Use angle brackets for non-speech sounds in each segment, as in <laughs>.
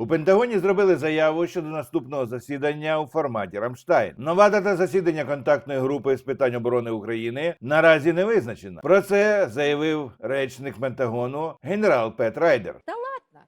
У Пентагоні зробили заяву щодо наступного засідання у форматі Рамштайн. Нова дата засідання контактної групи з питань оборони України наразі не визначена. Про це заявив речник Пентагону генерал Пет Райдер.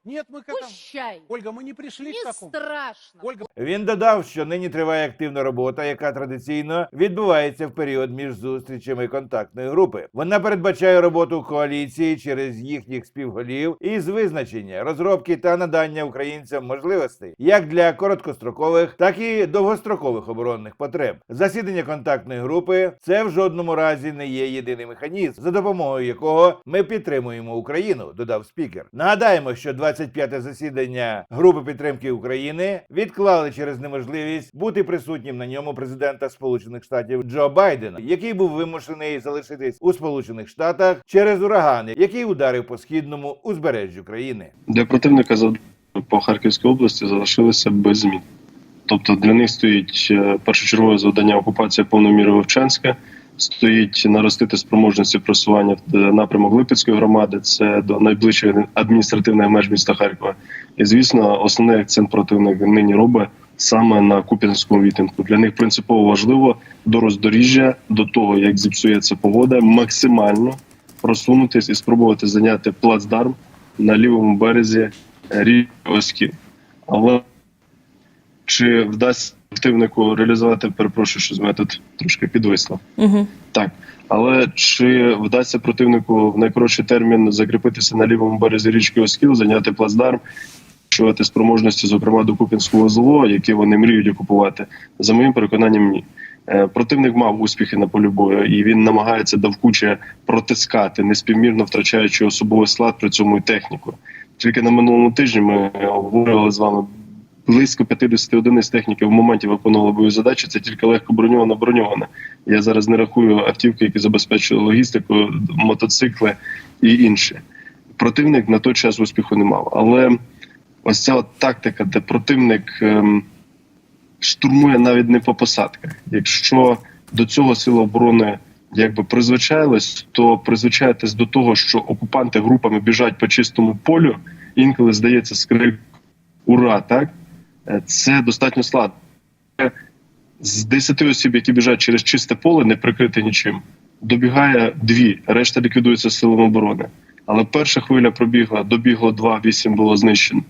Да ладно, Нет, мы к этому... пущай. Ольга, мы не пришли Не к такому. страшно. Ольга, Він додав, що нині триває активна робота, яка традиційно відбувається в період між зустрічами контактної групи. Вона передбачає роботу коаліції через їхніх співголів із визначення, розробки та надання українцям можливостей як для короткострокових, так і довгострокових оборонних потреб. Засідання контактної групи це в жодному разі не є єдиний механізм, за допомогою якого ми підтримуємо Україну. Додав спікер. Нагадаємо, що 25-те засідання групи підтримки України відклали через неможливість бути присутнім на ньому президента Сполучених Штатів Джо Байдена, який був вимушений залишитись у Сполучених Штатах через урагани, який ударив по східному узбережжю країни. Для противника по Харківській області залишилися без змін. Тобто для них стоїть е, першочергове завдання окупація повною мірою Вовчанська, стоїть наростити спроможності просування в е, напрямок Липецької громади, це до найближчої адміністративної меж міста Харкова. І звісно, основний акцент противник нині робить саме на Куп'янському відтинку. Для них принципово важливо до роздоріжжя, до того як зіпсується погода, максимально просунутись і спробувати зайняти плацдарм на лівому березі річки Оскіл. Але чи вдасться противнику реалізувати, перепрошую, що з тут трошки підвисло. Угу. Так, але чи вдасться противнику в найкоротший термін закріпитися на лівому березі річки Оскіл, зайняти плацдарм, відчувати спроможності, зокрема до Купінського ЗЛО, які вони мріють окупувати? За моїм переконанням, ні. Е, Противник мав успіхи на полі бою, і він намагається давкуче протискати, неспівмірно втрачаючи особовий склад при цьому і техніку. Тільки на минулому тижні ми е, обговорювали з вами близько 50 одиниць техніки в моменті виконували бойові задачі. Це тільки легко броньована броньована. Я зараз не рахую автівки, які забезпечують логістику, мотоцикли і інше. Противник на той час успіху не мав. Але ось ця от тактика, де противник ем, штурмує навіть не по посадках. Якщо до цього сила оборони якби призвичайлась, то призвичаєтесь до того, що окупанти групами біжать по чистому полю, інколи здається скрик ура, так це достатньо складно. Е, З 10 осіб, які біжать через чисте поле, не прикрите нічим, добігає дві, решта ліквідується силами оборони. Але перша хвиля пробігла, добігло два, вісім було знищено.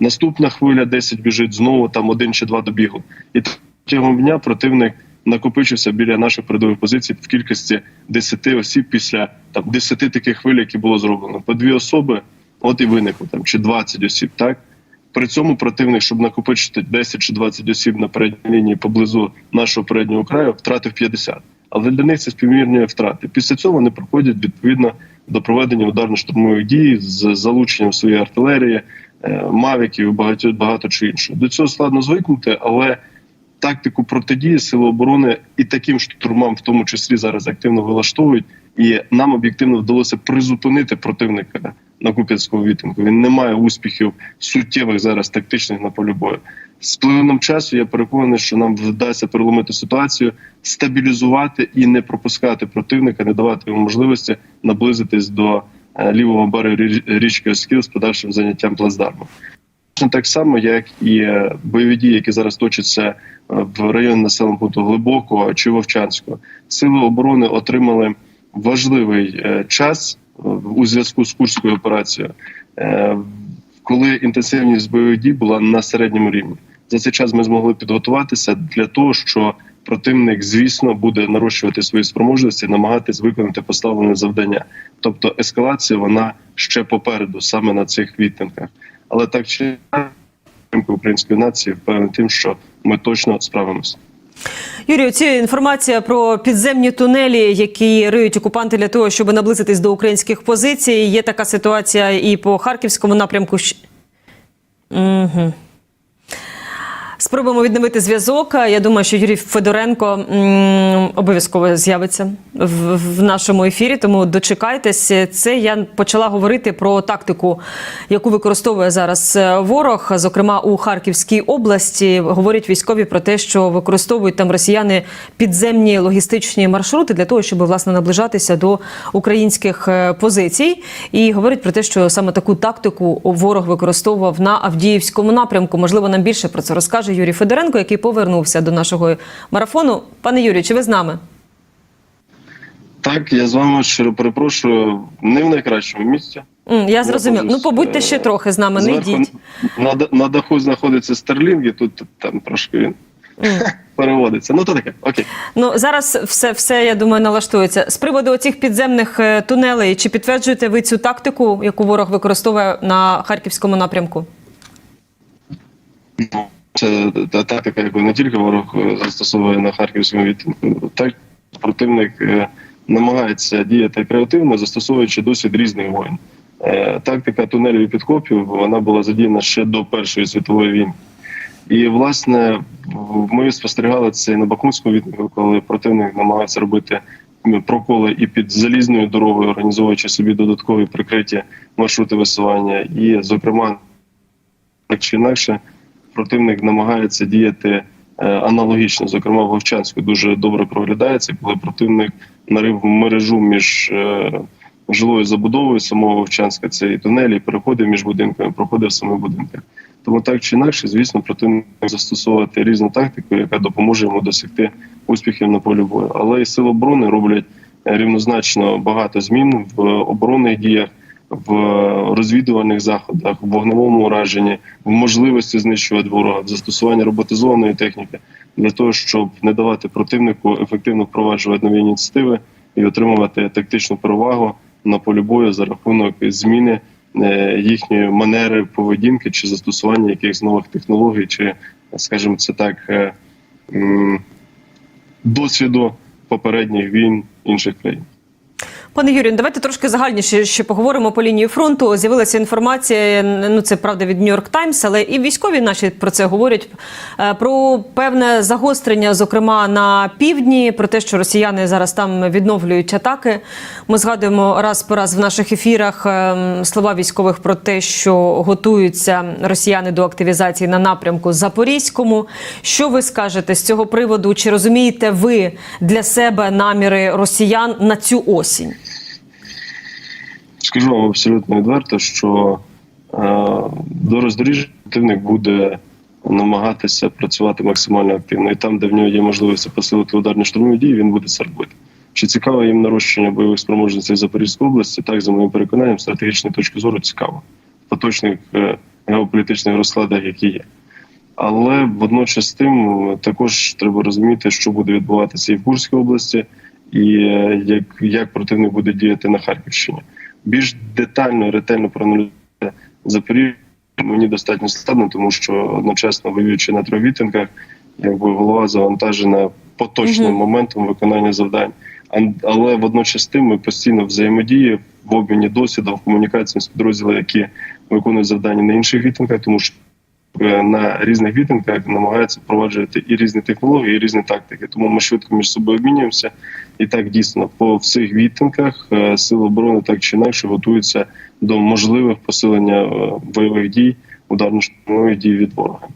Наступна хвиля 10 біжить знову, там один чи два добігло. І протягом дня противник накопичився біля наших передових позицій в кількості 10 осіб після там 10 таких хвиль, які було зроблено. По дві особи, от і виникло там чи 20 осіб. Так при цьому противник, щоб накопичити 10 чи 20 осіб на передній лінії поблизу нашого переднього краю, втратив 50. Але для них це співмірні втрати. Після цього вони проходять відповідно до проведення ударно-штурмових дій з залученням своєї артилерії, е, мавіків, багато багато чи іншого. До цього складно звикнути, але тактику протидії сили оборони і таким штурмам, в тому числі зараз активно вилаштовують. І нам об'єктивно вдалося призупинити противника на Куп'янському відтинку. Він не має успіхів суттєвих зараз тактичних на полі бою. З плином часу я переконаний, що нам вдасться переломити ситуацію, стабілізувати і не пропускати противника, не давати йому можливості наблизитись до е, лівого берега річки Оскіл з подальшим заняттям плацдарму. Так само, як і е, бойові дії, які зараз точаться е, в районі населеного пункту Глибокого чи Вовчанського. Сили оборони отримали важливий час у зв'язку з Курською операцією, е, коли інтенсивність бойових дій була на середньому рівні. За цей час ми змогли підготуватися для того, що противник, звісно, буде нарощувати свої спроможності, намагатись виконати поставлене завдання. Тобто ескалація вона ще попереду, саме на цих відтинках. Але так чи української нації впевнений тим, що ми точно справимося. Юрію, ці інформація про підземні тунелі, які риють окупанти для того, щоб наблизитись до українських позицій. Є така ситуація і по харківському напрямку. Угу. Спробуємо відновити зв'язок. Я думаю, що Юрій Федоренко обов'язково з'явиться в, в нашому ефірі. Тому дочекайтесь. Це я почала говорити про тактику, яку використовує зараз е, ворог. Зокрема, у Харківській області говорять військові про те, що використовують там росіяни підземні логістичні маршрути для того, щоб власне наближатися до українських е, позицій. І говорять про те, що саме таку тактику ворог використовував на Авдіївському напрямку. Можливо, нам більше про це розкаже Юрій Федоренко, який повернувся до нашого марафону. Пане Юрію, чи ви з нами? Так, я з вами щиро перепрошую, не в найкращому місці. Я зрозумів. Ну, побудьте е, ще трохи з нами, не йдіть. На, на даху знаходиться Старлінг, і тут там трошки він <laughs> переводиться. Ну то таке, окей. Ну зараз все, все я думаю, налаштується. З приводу оцих підземних е, тунелей, чи підтверджуєте ви цю тактику, яку ворог використовує на харківському напрямку? Це та тактика, яку не тільки ворог е, застосовує на харківському відтинку, так противник е, намагається діяти креативно, застосовуючи досвід різних воїн. Е, Тактика тунелів і підкопів вона була задіяна ще до Першої світової війни. І, власне, ми спостерігали це і на Бахмутському відтинку, коли противник намагається робити проколи і під залізною дорогою, організовуючи собі додаткові прикриті маршрути висування. І, зокрема, так чи інакше, противник намагається діяти е, аналогічно. Зокрема, Вовчанську дуже добре проглядається, коли противник нарив мережу між е, жилою забудовою самого Вовчанська, це і тунелі, і переходи між будинками, проходи в самих будинках. Тому так чи інакше, звісно, противник застосовувати різну тактику, яка допоможе йому досягти успіхів на полі бою. Але і сили оборони роблять е, рівнозначно багато змін в оборонних діях, в розвідувальних заходах, в вогневому ураженні, в можливості знищувати ворога, в застосуванні роботизованої техніки для того, щоб не давати противнику ефективно впроваджувати нові ініціативи і отримувати тактичну перевагу на полі бою за рахунок зміни е, їхньої манери поведінки чи застосування якихось нових технологій, чи, скажімо, це так, е, досвіду попередніх війн інших країн. Пане Юрію, давайте трошки загальніше ще поговоримо по лінії фронту. З'явилася інформація. Ну це правда від Нью-Йорк Таймс, але і військові наші про це говорять. е, Про певне загострення, зокрема на півдні, про те, що росіяни зараз там відновлюють атаки. Ми згадуємо раз по раз в наших ефірах ем, слова військових про те, що готуються росіяни до активізації на напрямку Запорізькому. Що ви скажете з цього приводу? Чи розумієте ви для себе наміри росіян на цю осінь? Скажу вам абсолютно відверто, що е, до роздоріжжя противник буде намагатися працювати максимально активно. І там, де в нього є можливість посилити ударні штурмові дії, він буде це робити. Чи цікаво їм нарощення бойових спроможностей в Запорізькій області? Так, за моїм переконанням, стратегічної точки зору цікаво в поточних е, геополітичних розкладах, які є. Але водночас тим також треба розуміти, що буде відбуватися і в Курській області, і е, як, як противник буде діяти на Харківщині. Більш детально, ретельно проаналізувати Запоріжжя мені достатньо складно, тому що одночасно воюючи на трьох вітинках, якби голова завантажена поточним Мгм. моментом виконання завдань. А- Але водночас тим ми постійно взаємодії в обміні досвідом, в комунікації з підрозділами, які виконують завдання на інших вітинках, тому що на різних вітинках намагаються впроваджувати і різні технології, і різні тактики. Тому ми швидко між собою обмінюємося. І так дійсно по всіх вітинках е, сили оборони так чи інакше готуються до можливих посилення е, бойових дій, ударно-штурмових дій від ворога.